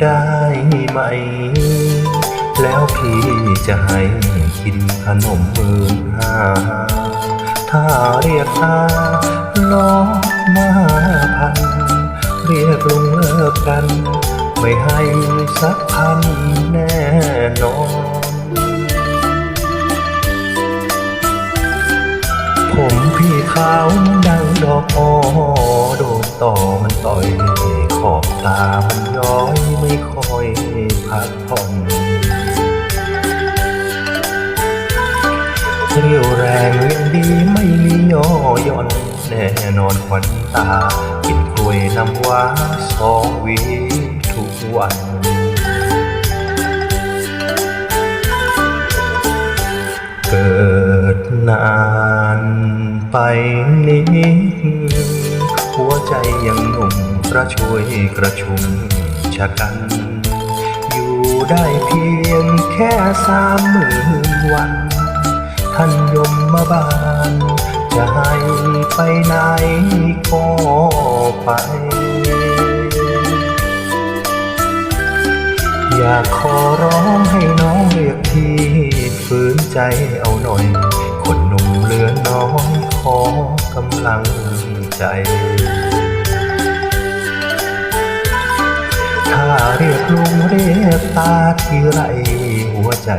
ได้ไหม แล้วพี่จะให้กินขนมหมื่นห้าถ้าเรียกหาล้อมาพัน เรียกลุงเลิกกัน ไม่ให้สักพันแน่นอนผมพี่ขาวมันดังดอกอ้อโดน ต่อมันต่อยขอบตามันย้อยไม่ค่อยพักผ่อนเรียวแรงเรียงดีไม่มีย่อย่อนแน่นอนขวัญตา กินกล้วยน้ำว้าสองวีทุกวันเกิดนานไปนิดหัว ใจยังหนุ่มกระชวยกระชุมชะกัน อยู่ได้เพียงแค่สามหมื่นวัน ท่านยมมาบานจะให้ไปไหนก็ไป อยากขอร้องให้น้องเรียกพี่ฝืนใจเอาหน่อยคนหนุ่มเหลือน้อยขอกำลังใจ้าเรียกลุงเรียกตาทีไรหัวใจ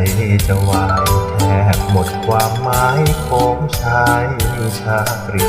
จะวายแทบหมดความหมายของชายชาตรี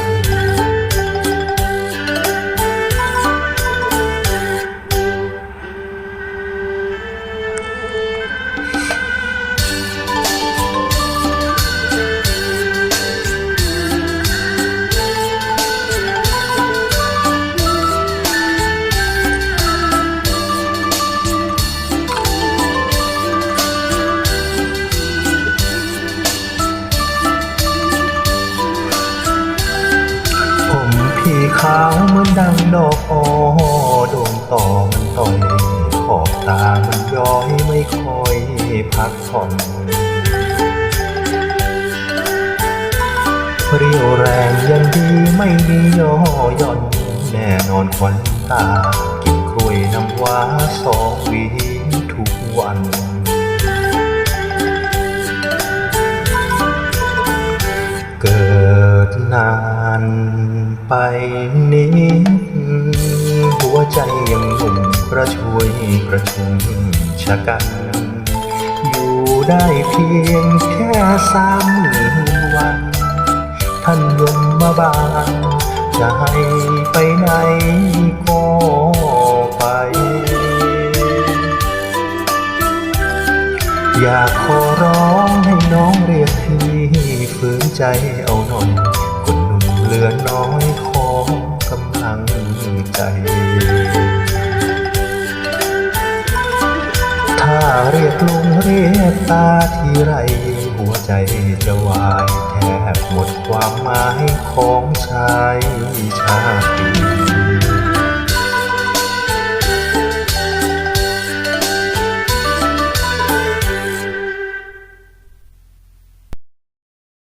าวเหมือนดังดอกอ้อโดนต่อมันต่อยขอบตามันย้อยไม่ค่อยพักผ่อนเรียวแรงยังดีไม่มีย่อหย่อนแน่นอนควันตา กินกล้วยน้ำว้าสองวีทุกวัน นิดหัวใจยังหนุ่มกระชวยกระชุมชะกัน อยู่ได้เพียงแค่สามหมื่นวัน ท่านยมมาบานจะให้ไปไหนก็ไป อยากขอร้องให้น้องเรียกพี่ฝืนใจเอาหน่อยคนหนุ่มเหลือน้อย งเรียกตาทีไรหัวใจจะวายแทบหมดความหมายของชายชาติ